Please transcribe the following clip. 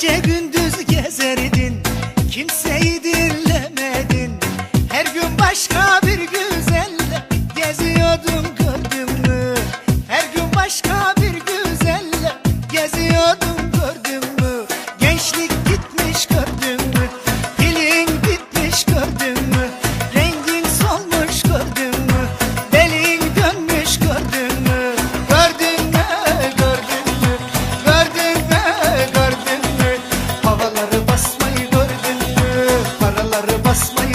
Gece gündüz gezerdin Kimseyi dinlemedin. Her gün başka just like